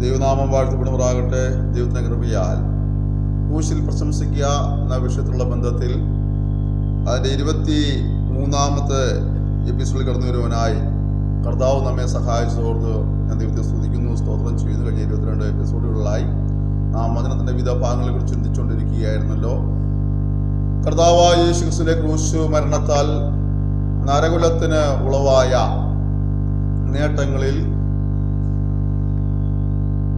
ദൈവനാമം വാഴ്ത്തപ്പെടുമാറാകട്ടെ. ദൈവത്തിന്റെ കൃപയാൽ. കൂശിൽ പ്രശംസിക്കുക എന്ന വിഷയത്തിലുള്ള ബന്ധത്തിൽ അതിന്റെ ഇരുപത്തി മൂന്നാമത്തെ എപ്പിസോഡിൽ കടന്നു വരുവാനായി കർത്താവ് നമ്മെ സഹായിച്ചതോർത്ത് ഞാൻ ദൈവത്തെ സ്തുതിക്കുന്നു സ്തോത്രം ചെയ്യുന്നു. കഴിഞ്ഞ ഇരുപത്തിരണ്ട് എപ്പിസോഡുകളിലായി നാം വചനത്തിന്റെ വിവിധ ഭാഗങ്ങളെ കുറിച്ച് ചിന്തിച്ചുകൊണ്ടിരിക്കുകയായിരുന്നല്ലോ. കർത്താവായ യേശു ക്രിസ്തുവിന്റെ ക്രൂശു മരണത്താൽ നരകുലത്തിന് ഉളവായ നേട്ടങ്ങളിൽ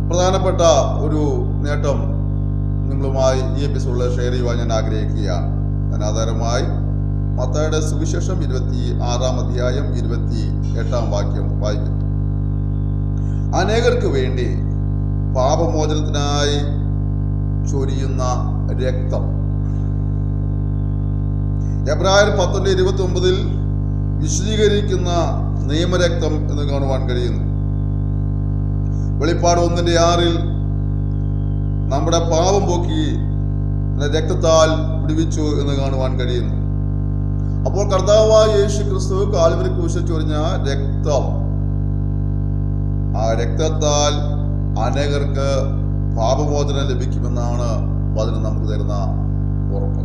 പ്രധാനപ്പെട്ട ഒരു നേട്ടം നിങ്ങളുമായി ഈ എപ്പിസോഡിൽ ഷെയർ ചെയ്യുവാൻ ഞാൻ ആഗ്രഹിക്കുകയാണ്. അതിനാധാരമായി മത്തയുടെ സുവിശേഷം ഇരുപത്തി ആറാം അധ്യായം ഇരുപത്തി എട്ടാം വാക്യം വായിക്കുന്നു. അനേകർക്ക് വേണ്ടി പാപമോചനത്തിനായി ചൊരിയുന്ന രക്തം. എബ്രായർ പത്തൊൻപത് ഇരുപത്തി ഒമ്പതിൽ വിശദീകരിക്കുന്ന നിയമരക്തം എന്ന് കാണുവാൻ കഴിയുന്നു. വെളിപ്പാട് ഒന്നിന്റെ ആറിൽ നമ്മുടെ പാപം പോക്കി രക്തത്താൽ വിടുവിച്ചു എന്ന് കാണുവാൻ കഴിയുന്നു. അപ്പോൾ കർത്താവായ യേശു ക്രിസ്തു കാൽവരി കുശിച്ചൊരിഞ്ഞ ചൊരിഞ്ഞ രക്തം ആ രക്തത്താൽ അനേകർക്ക് പാപമോചനം ലഭിക്കുമെന്നാണ് അതിന് നമുക്ക് തരുന്ന ഉറപ്പ്.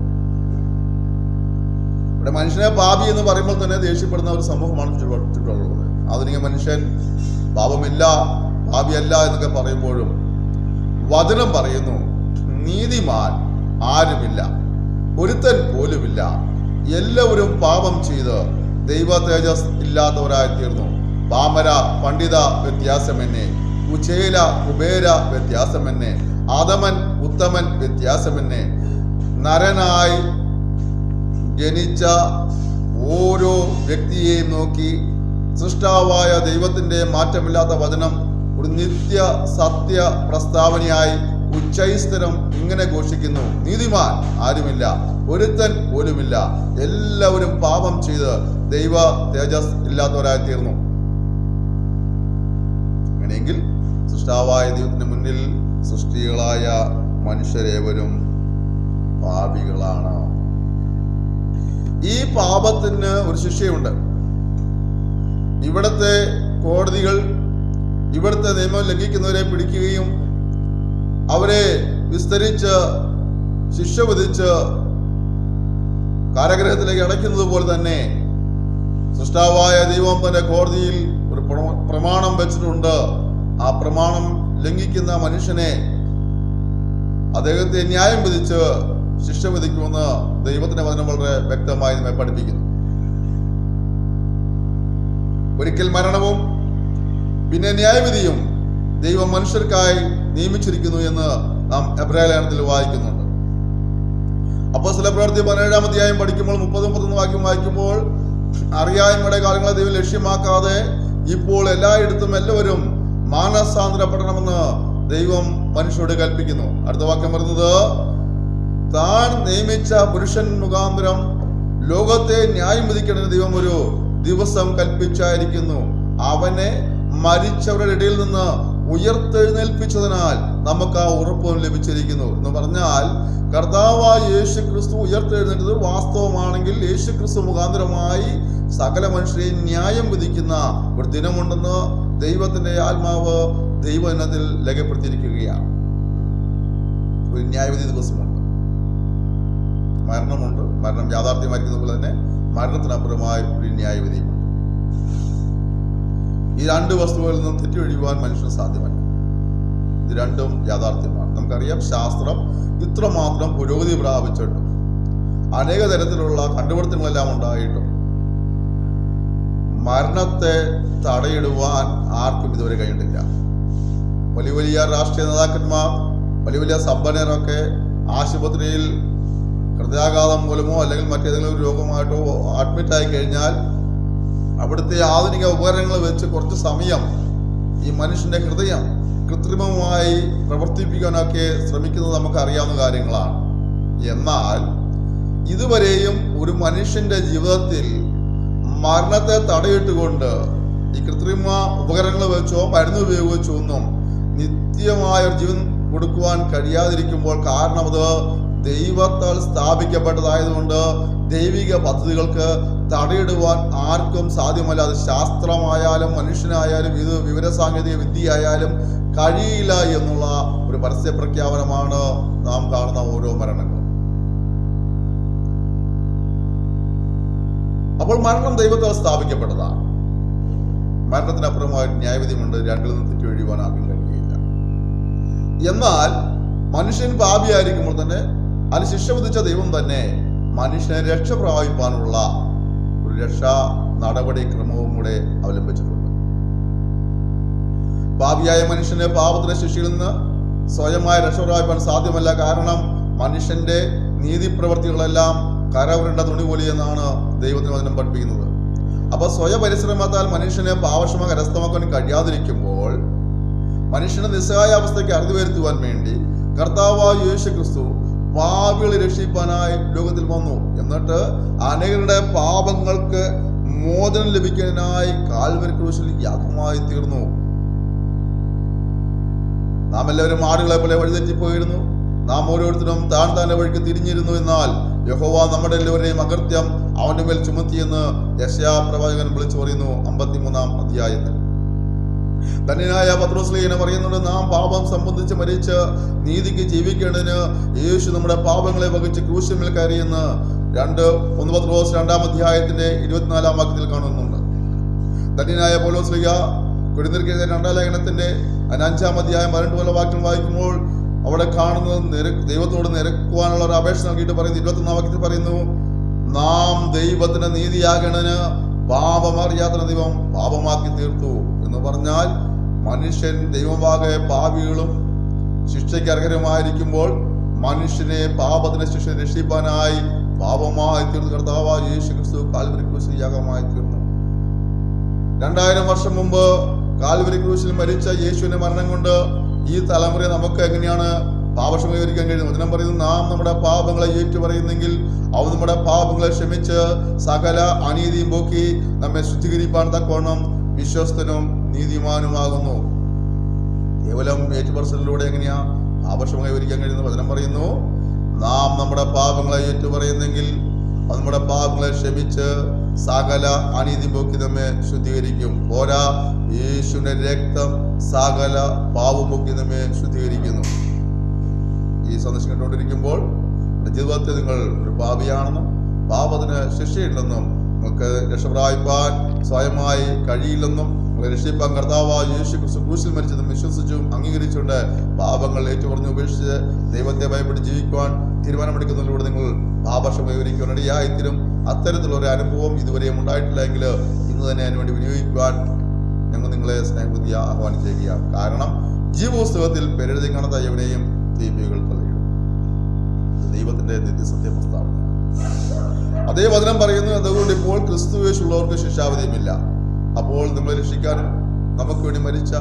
ഇവിടെ മനുഷ്യനെ പാപി എന്ന് പറയുമ്പോൾ തന്നെ ദേഷ്യപ്പെടുന്ന ഒരു സമൂഹമാണ് ചുറ്റുപാ- ചുറ്റുപാടുള്ളത് ആധുനിക മനുഷ്യൻ പാപമില്ല. പാപിയല്ല എന്നൊക്കെ പറയുമ്പോഴും വചനം പറയുന്നു നീതിമാൻ ആരുമില്ല ഒരുത്തൻ പോലുമില്ല. എല്ലാവരും പാപം ചെയ്ത് ദൈവ തേജസ് ഇല്ലാത്തവരായി തീർന്നു പാമര പണ്ഡിത വ്യത്യാസമെന്നെ കുചേല കുബേര വ്യത്യാസമെന്നെ ആദമൻ ഉത്തമൻ വ്യത്യാസമെന്നെ നരനായി ജനിച്ച ഓരോ വ്യക്തിയെയും നോക്കി സൃഷ്ടാവായ ദൈവത്തിന്റെ മാറ്റമില്ലാത്ത വചനം ഒരു നിത്യ സത്യ പ്രസ്താവനയായി ഉച്ചൈസ്തരം ഇങ്ങനെ ഘോഷിക്കുന്നു. നീതിമാൻ ആരുമില്ല ഒരുത്തൻ പോലുമില്ല. എല്ലാവരും പാപം ചെയ്ത് ദൈവ തേജസ് ഇല്ലാത്തവരായി തീർന്നു അങ്ങനെയെങ്കിൽ സൃഷ്ടാവായ ദൈവത്തിന് മുന്നിൽ സൃഷ്ടികളായ മനുഷ്യരേവരും പാപികളാണ്. ഈ പാപത്തിന് ഒരു ശിക്ഷയുണ്ട്. ഇവിടത്തെ കോടതികൾ ഇവിടുത്തെ നിയമം ലംഘിക്കുന്നവരെ പിടിക്കുകയും അവരെ വിസ്തരിച്ച് ശിക്ഷ വിധിച്ച് കാരാഗ്രഹത്തിലേക്ക് അടയ്ക്കുന്നത് പോലെ തന്നെ സൃഷ്ടാവായ ദൈവം തന്റെ കോടതിയിൽ ഒരു പ്രമാണം വെച്ചിട്ടുണ്ട്. ആ പ്രമാണം ലംഘിക്കുന്ന മനുഷ്യനെ അദ്ദേഹത്തെ ന്യായം വിധിച്ച് ശിക്ഷ വിധിക്കുമെന്ന് ദൈവത്തിന്റെ വചനം വളരെ വ്യക്തമായി നമ്മെ പഠിപ്പിക്കുന്നു. ഒരിക്കൽ മരണവും പിന്നെ ന്യായവിധിയും ദൈവം മനുഷ്യർക്കായി നിയമിച്ചിരിക്കുന്നു എന്ന് നാം എബ്രാലേഖനത്തിൽ വായിക്കുന്നുണ്ട്. അപ്പോൾ ചില പ്രവൃത്തി പതിനേഴാം അധ്യായം പഠിക്കുമ്പോൾ മുപ്പത് മുപ്പത്തൊന്ന് വാക്യം വായിക്കുമ്പോൾ അറിയായ്മയുടെ കാര്യങ്ങളെ ദൈവം ലക്ഷ്യമാക്കാതെ ഇപ്പോൾ എല്ലായിടത്തും എല്ലാവരും മാനസാന്തരപ്പെടണമെന്ന് ദൈവം മനുഷ്യരോട് കൽപ്പിക്കുന്നു. അടുത്ത വാക്യം പറയുന്നത് താൻ നിയമിച്ച പുരുഷൻ മുഖാന്തരം ലോകത്തെ ന്യായം വിധിക്കണമെന്ന് ദൈവം ഒരു ദിവസം കൽപ്പിച്ചായിരിക്കുന്നു. അവനെ മരിച്ചവരുടെ ഇടയിൽ നിന്ന് ഉയർത്തെഴുന്നേൽപ്പിച്ചതിനാൽ നമുക്ക് ആ ഉറപ്പും ലഭിച്ചിരിക്കുന്നു. എന്ന് പറഞ്ഞാൽ കർത്താവായ യേശു ക്രിസ്തു ഉയർത്തെഴുന്നേറ്റത് വാസ്തവമാണെങ്കിൽ യേശു ക്രിസ്തു മുഖാന്തരമായി സകല മനുഷ്യരെയും ന്യായം വിധിക്കുന്ന ഒരു ദിനമുണ്ടെന്ന് ദൈവത്തിന്റെ ആത്മാവ് ദൈവജനത്തിൽ രേഖപ്പെടുത്തിയിരിക്കുകയാണ്. ഒരു ന്യായവിധി ദിവസമുണ്ട്. മരണമുണ്ട്. മരണം യാഥാർത്ഥ്യമായിരിക്കുന്ന പോലെ തന്നെ മരണത്തിനപ്പുറമായ ഒരു ന്യായവിധിയുമുണ്ട്. ഈ രണ്ട് വസ്തുക്കളിൽ നിന്നും തെറ്റൊഴിയുവാൻ മനുഷ്യന് സാധ്യമല്ല. ഇത് രണ്ടും യാഥാർത്ഥ്യമാണ്. നമുക്കറിയാം ശാസ്ത്രം ഇത്രമാത്രം പുരോഗതി പ്രാപിച്ചിട്ടും അനേക തരത്തിലുള്ള കണ്ടുപിടുത്തങ്ങളെല്ലാം ഉണ്ടായിട്ടും മരണത്തെ തടയിടുവാൻ ആർക്കും ഇതുവരെ കഴിഞ്ഞിട്ടില്ല. വലിയ വലിയ രാഷ്ട്രീയ നേതാക്കന്മാർ വലിയ വലിയ സമ്പന്നരൊക്കെ ആശുപത്രിയിൽ ഹൃദയാഘാതം മൂലമോ അല്ലെങ്കിൽ മറ്റേതെങ്കിലും രോഗമായിട്ടോ അഡ്മിറ്റ് ആയി കഴിഞ്ഞാൽ അവിടുത്തെ ആധുനിക ഉപകരണങ്ങൾ വെച്ച് കുറച്ച് സമയം ഈ മനുഷ്യന്റെ ഹൃദയം കൃത്രിമമായി പ്രവർത്തിപ്പിക്കാനൊക്കെ ശ്രമിക്കുന്നത് നമുക്ക് അറിയാവുന്ന കാര്യങ്ങളാണ്. എന്നാൽ ഇതുവരെയും ഒരു മനുഷ്യന്റെ ജീവിതത്തിൽ മരണത്തെ തടയിട്ടുകൊണ്ട് ഈ കൃത്രിമ ഉപകരണങ്ങൾ വെച്ചോ മരുന്ന് ഉപയോഗിച്ചോ ഒന്നും നിത്യമായ ജീവൻ കൊടുക്കുവാൻ കഴിയാതിരിക്കുമ്പോൾ കാരണം അത് ദൈവത്താൽ സ്ഥാപിക്കപ്പെട്ടതായതുകൊണ്ട് ദൈവിക പദ്ധതികൾക്ക് തടയിടുവാൻ ആർക്കും സാധ്യമല്ല. അത് ശാസ്ത്രമായാലും മനുഷ്യനായാലും ഇത് വിവരസാങ്കേതിക വിദ്യയായാലും കഴിയില്ല എന്നുള്ള ഒരു പരസ്യ പ്രഖ്യാപനമാണ് നാം കാണുന്ന ഓരോ മരണങ്ങളും. അപ്പോൾ മരണം ദൈവത്താൽ സ്ഥാപിക്കപ്പെട്ടതാണ്. മരണത്തിനപ്പുറമായ ന്യായവിധിയുണ്ട്. രണ്ടിൽ നിന്ന് തെറ്റി ഒഴിയുവാൻ ആർക്കും കഴിയുകയില്ല. എന്നാൽ മനുഷ്യൻ പാപിയായിരിക്കുമ്പോൾ തന്നെ അതിന് ശിക്ഷ വിധിച്ച ദൈവം തന്നെ മനുഷ്യനെ രക്ഷ പ്രാപിപ്പാനുള്ള രക്ഷാ കൂടെ അവലംബിച്ചിട്ടുണ്ട്. പാപിയായ മനുഷ്യന് പാപത്തിന്റെ ശിക്ഷയിൽ നിന്ന് സ്വയമായ രക്ഷപ്രാപിക്കാൻ സാധ്യമല്ല. കാരണം മനുഷ്യന്റെ നീതിപ്രവർത്തികളെല്ലാം കരവരേണ്ട തുണി പോലെയെന്നാണ് ദൈവത്തിന് വചനം പഠിപ്പിക്കുന്നത്. അപ്പൊ സ്വയപരിശ്രമത്താൽ മനുഷ്യനെ പാവക്ഷമ കരസ്ഥമാക്കാൻ കഴിയാതിരിക്കുമ്പോൾ മനുഷ്യന്റെ നിസ്സഹായ അവസ്ഥയ്ക്ക് അറുതി വരുത്തുവാൻ വേണ്ടി കർത്താവായ യേശു ക്രിസ്തു പാപികളെ രക്ഷിപ്പാനായി ലോകത്തിൽ വന്നു. എന്നിട്ട് അനേകരുടെ പാപങ്ങൾക്ക് മോചനം ലഭിക്കാനായി കാൽവരി ക്രൂശിൽ യാഗമായി തീർന്നു. നാം എല്ലാവരും ആടുകളെ പോലെ വഴിതെറ്റിപ്പോയിരുന്നു. നാം ഓരോരുത്തരും താൻ തന്നെ വഴിക്ക് തിരിഞ്ഞിരുന്നു എന്നാൽ യഹോവ നമ്മുടെ എല്ലാവരെയും അകൃത്യം അവന്റെ മേൽ ചുമത്തിയെന്ന് യശയാ പ്രവാചകൻ വിളിച്ചു പറയുന്നു അമ്പത്തിമൂന്നാം അധ്യായത്തിൽ. ധന്യനായ പത്രോസ്ലീന പറയുന്നുണ്ട് നാം പാപം സംബന്ധിച്ച് മരിച്ച് നീതിക്ക് ജീവിക്കേണ്ടതിന് യേശു നമ്മുടെ പാപങ്ങളെ വഹിച്ച് ക്രൂശമിൽ കയറിയെന്ന് രണ്ട് ഒന്ന് പത്രോസ് രണ്ടാം അധ്യായത്തിന്റെ ഇരുപത്തിനാലാം വാക്യത്തിൽ കാണുന്നുണ്ട്. ധന്യനായ പൗലോസ്ലിക കൊടുന്നിരിക്കുന്ന രണ്ടാം ലേഖനത്തിന്റെ അഞ്ചാം അധ്യായം പതിനെട്ട് പോലെ വാക്യം വായിക്കുമ്പോൾ അവിടെ കാണുന്നത് ദൈവത്തോട് നിരക്കുവാനുള്ള ഒരു അപേക്ഷ നൽകിയിട്ട് പറയുന്നു. ഇരുപത്തൊന്നാം വാക്യത്തിൽ പറയുന്നു നാം ദൈവത്തിന്റെ നീതിയാകണന് പാപമറിയാത്ത ദൈവം പാപമാക്കി തീർത്തു. എന്ന് പറഞ്ഞാൽ മനുഷ്യൻ ദൈവമാകെ പാപികളും ശിക്ഷയ്ക്ക് അർഹരുമായിരിക്കുമ്പോൾ മനുഷ്യനെ പാപത്തിന് ശിക്ഷ രക്ഷിപ്പാനായി പാപമായി തീർന്നു. കർത്താവ് യേശു ക്രിസ്തു കാൽവരി ക്രൂശിൽ യാഗമായി തീർന്നു. രണ്ടായിരം വർഷം മുമ്പ് കാൽവരി ക്രൂശിൽ മരിച്ച യേശുവിന്റെ മരണം കൊണ്ട് ഈ തലമുറയെ നമുക്ക് എങ്ങനെയാണ് പാപക്ഷമീകരിക്കാൻ കഴിയുന്നത്? വചനം പറയുന്നത് നാം നമ്മുടെ പാപങ്ങളെ ഏറ്റു പറയുന്നെങ്കിൽ അവ നമ്മുടെ പാപങ്ങളെ ക്ഷമിച്ച് സകല അനീതിയും പോക്കി നമ്മെ ശുദ്ധീകരിപ്പാൻ തക്കവണ്ണം വിശ്വസ്തനും നീതിമാനുമാകുന്നു. കേവലം ഏറ്റുപറച്ചിലൂടെ എങ്ങനെയാ പാപക്ഷമ കൈവരിക്കാൻ കഴിയുന്ന വചനം പറയുന്നു നാം നമ്മുടെ പാപങ്ങളെ ഏറ്റുപറയുന്നെങ്കിൽ നമ്മുടെ പാപങ്ങളെ ക്ഷമിച്ച് സകല അനീതി പോക്കി നമ്മെ ശുദ്ധീകരിക്കും. പോരാ യേശുവിന്റെ രക്തം സകല പാപം പോക്കി നമ്മെ ശുദ്ധീകരിക്കുന്നു. ഈ സന്ദേശം കണ്ടുകൊണ്ടിരിക്കുമ്പോൾ ജീവിതത്തിൽ നിങ്ങൾ ഒരു പാപിയാണെന്നും പാപത്തിന് ശിക്ഷയുണ്ടെന്നും നിങ്ങൾക്ക് രക്ഷപ്രായിപ്പാൻ സ്വയമായി കഴിയില്ലെന്നും രക്ഷിപ്പാൻ കർത്താവായ യേശു ക്രിസ്തു മരിച്ചതും വിശ്വസിച്ചും അംഗീകരിച്ചുകൊണ്ട് പാപങ്ങൾ ഏറ്റുപറഞ്ഞ് ഉപേക്ഷിച്ച് ദൈവത്തെ ഭയപ്പെട്ട് ജീവിക്കുവാൻ തീരുമാനമെടുക്കുന്നതിലൂടെ നിങ്ങൾ പാപക്ഷമ വിവരിക്കുവാൻ ഇടയായിത്തീരും അത്തരത്തിലുള്ള ഒരു അനുഭവം ഇതുവരെയും ഉണ്ടായിട്ടില്ല എങ്കിൽ ഇന്ന് തന്നെ അതിനുവേണ്ടി വിനിയോഗിക്കുവാൻ ഞങ്ങൾ നിങ്ങളെ സ്നേഹബുദ്ധി ആഹ്വാനം ചെയ്യുകയാണ് കാരണം ജീവപുസ്തകത്തിൽ പേരെഴുതി കാണാത്ത എവിടെയും ദീപികൾ ദൈവത്തിന്റെ നിത്യസത്യ പ്രസ്താവന അതേ വചനം പറയുന്നു അതുകൊണ്ട് ഇപ്പോൾ ക്രിസ്തുവേഷുള്ളവർക്ക് ശിക്ഷാവിധിയുമില്ല. അപ്പോൾ നമ്മളെ രക്ഷിക്കാനും നമുക്ക് വേണ്ടി മരിച്ച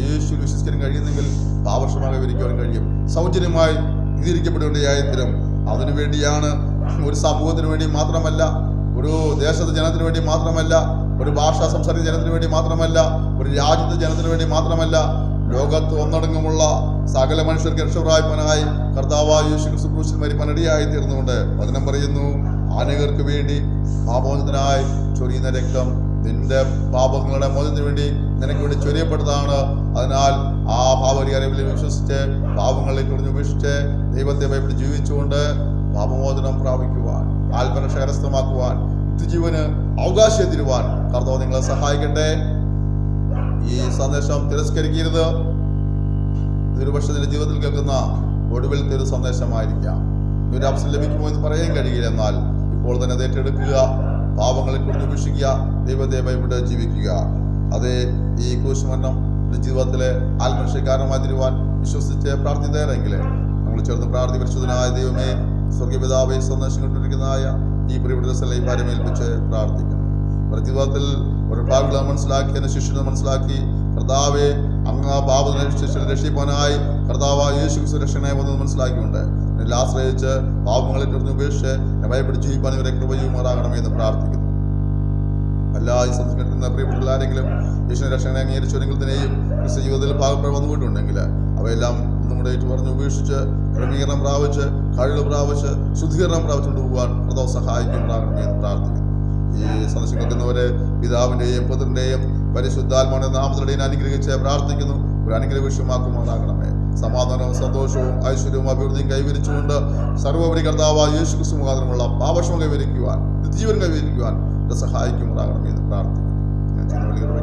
യേശു വിശ്വസിക്കാനും കഴിയുന്നെങ്കിൽ പാവർഷമായി വിവരിക്കുവാനും കഴിയും. സൗജന്യമായി നിതിരിക്കപ്പെടേണ്ടയായത്തിലും അതിനു വേണ്ടിയാണ് ഒരു സമൂഹത്തിന് വേണ്ടി മാത്രമല്ല ഒരു ദേശത്തെ ജനത്തിന് വേണ്ടി മാത്രമല്ല ഒരു ഭാഷ സംസാരിക്കുന്ന ജനത്തിന് വേണ്ടി മാത്രമല്ല ഒരു രാജ്യത്തെ ജനത്തിന് വേണ്ടി മാത്രമല്ല ലോകത്ത് ഒന്നടങ്കമുള്ള സകല മനുഷ്യർക്ക് രക്ഷപ്രായ്മനായി കർത്താവായ യേശു ക്രിസ്തു ക്രൂശിൽ മരിപ്പനടിയായി തീർന്നുകൊണ്ട് വചനം പറയുന്നു അനേകർക്ക് വേണ്ടി പാപോചനായി ചൊരിയുന്ന രക്തം നിന്റെ പാപങ്ങളുടെ മോചനത്തിന് വേണ്ടി നിനക്ക് വേണ്ടി ചൊരിയപ്പെട്ടതാണ്. അതിനാൽ ആ പാപപരിഹാരങ്ങളിൽ വിശ്വസിച്ച് പാപങ്ങളിലേക്ക് കുറിച്ച് ഉപേക്ഷിച്ച് ദൈവത്തെ ഭയപ്പെട്ട് ജീവിച്ചുകൊണ്ട് പാപമോചനം പ്രാപിക്കുവാൻ ആത്മരക്ഷ കരസ്ഥമാക്കുവാൻ നിത്യജീവന് അവകാശം തരുവാൻ കർത്താവ് നിങ്ങളെ സഹായിക്കട്ടെ. ഈ സന്ദേശം തിരസ്കരിക്കരുത്. ദുരുപക്ഷത്തിന്റെ ജീവിതത്തിൽ കേൾക്കുന്ന ഒടുവിൽ ഒരു സന്ദേശമായിരിക്കാം. ദുരാപ്സം ലഭിക്കുമോ എന്ന് പറയാൻ കഴിയില്ല. എന്നാൽ ഇപ്പോൾ തന്നെ അത് ഏറ്റെടുക്കുക. പാപങ്ങളെ കുറിച്ച് ഉപേക്ഷിക്കുക ദൈവത്തെ ഭയപ്പെട്ട് ജീവിക്കുക. അതേ ഈ ക്രൂശുമരണം നിന്റെ ജീവിതത്തിലെ ആത്മരക്ഷക്കാരമായി തരുവാൻ വിശ്വസിച്ച് പ്രാർത്ഥിതരെങ്കിൽ നമ്മൾ ചേർന്ന് പ്രാർത്ഥി പരിശോധനായ ദൈവമേ സ്വർഗപിതാവെ സന്ദേശം കൊണ്ടിരിക്കുന്നതായ ഈ പ്രിയപ്പെട്ട സ്ഥലം പാരമേൽപ്പിച്ച് പ്രാർത്ഥിക്കുന്നു. പ്രതിഭാവത്തിൽ ഒരു ഭാഗം മനസ്സിലാക്കി എന്നെ ശിഷ്യനെ മനസ്സിലാക്കി കർത്താവെ അങ്ങ് ആ പാപത്തിനെ ശിഷ്യനെ രക്ഷിപ്പാനായി കർത്താവ് യേശു ക്രിസ്തു രക്ഷകനായി വന്നത് മനസ്സിലാക്കിയുണ്ട് എന്നെ ആശ്രയിച്ച് പാപങ്ങളെ തുടർന്ന് ഉപേക്ഷിച്ച് ഞാൻ ഭയപ്പെട്ട് ജീവിപ്പാൻ ഇവരെ കൃപയുമാറാകണമേ എന്ന് പ്രാർത്ഥിക്കുന്നു. എല്ലാ ഈ സംസ്കൃതത്തിൽ പ്രിയപ്പെട്ട ആരെങ്കിലും ഈശ്വര രക്ഷകനെ അംഗീകരിച്ചുവെങ്കിൽ തന്നെയും ക്രിസ്തു ജീവിതത്തിൽ ഭാഗം വന്നുപോയിട്ടുണ്ടെങ്കിൽ അവയെല്ലാം കൂടെ ഏറ്റു പറഞ്ഞ് ഉപേക്ഷിച്ച് ക്രമീകരണം പ്രാപിച്ച് കഴിവ് പ്രാപിച്ച് ശുദ്ധീകരണം പ്രാപിച്ചുകൊണ്ട് പോകാൻ പ്രതോ സഹായിക്കുന്നുണ്ടാകണമേ എന്ന് പ്രാർത്ഥിക്കുന്നു. ഈ സന്ദർശിക്കുന്നവരെ കേൾക്കുന്നവരെ പിതാവിന്റെയും പുത്രന്റെയും പരിശുദ്ധാത്മാവിന്റെ നാമത്തിലൂടെ അനുഗ്രഹിച്ച് പ്രാർത്ഥിക്കുന്നു. ഒരു അനുഗ്രഹ വിഷയമാക്കുമാറാകണമേ സമാധാനവും സന്തോഷവും ഐശ്വര്യവും അഭിവൃദ്ധിയും കൈവരിച്ചുകൊണ്ട് സർവോപരി കർത്താവ് യേശു ക്രിസ്തു മുഖാന്തരമുള്ള പാപക്ഷമം കൈവരിക്കുവാൻ നിത്യജീവൻ കൈവരിക്കുവാൻ എന്നെ സഹായിക്കുമാറാകണമേ എന്ന് പ്രാർത്ഥിക്കുന്നു.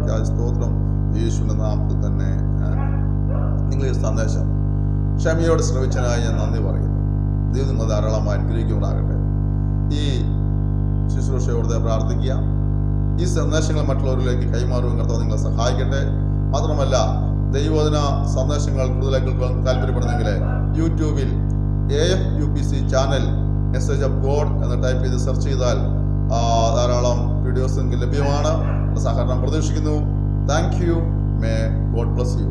ഞാൻ സ്തോത്രം. യേശുവിന്റെ നാമത്തിൽ തന്നെ നിങ്ങൾ നിങ്ങളെ സന്ദേശം ക്ഷമയോട് ശ്രമിച്ചതിനായി ഞാൻ നന്ദി പറയുന്നു. ദൈവം നിങ്ങൾ ധാരാളമായി അനുഗ്രഹിക്കുമാറാകട്ടെ. ഈ ശുശ്രൂഷയോടെ പ്രാർത്ഥിക്കുക. ഈ സന്ദേശങ്ങൾ മറ്റുള്ളവരിലേക്ക് കൈമാറുവാൻ നിങ്ങളെ സഹായിക്കട്ടെ. മാത്രമല്ല ദൈവദിന സന്ദേശങ്ങൾ കൂടുതലായി കേൾക്കാൻ താല്പര്യപ്പെടുന്നെങ്കിൽ യൂട്യൂബിൽ A F U P C channel message of God എന്ന് ടൈപ്പ് ചെയ്ത് സെർച്ച് ചെയ്താൽ ധാരാളം വീഡിയോസ് നിങ്ങൾക്ക് ലഭ്യമാണ്. സഹകരണം പ്രതീക്ഷിക്കുന്നു. Thank you may God bless you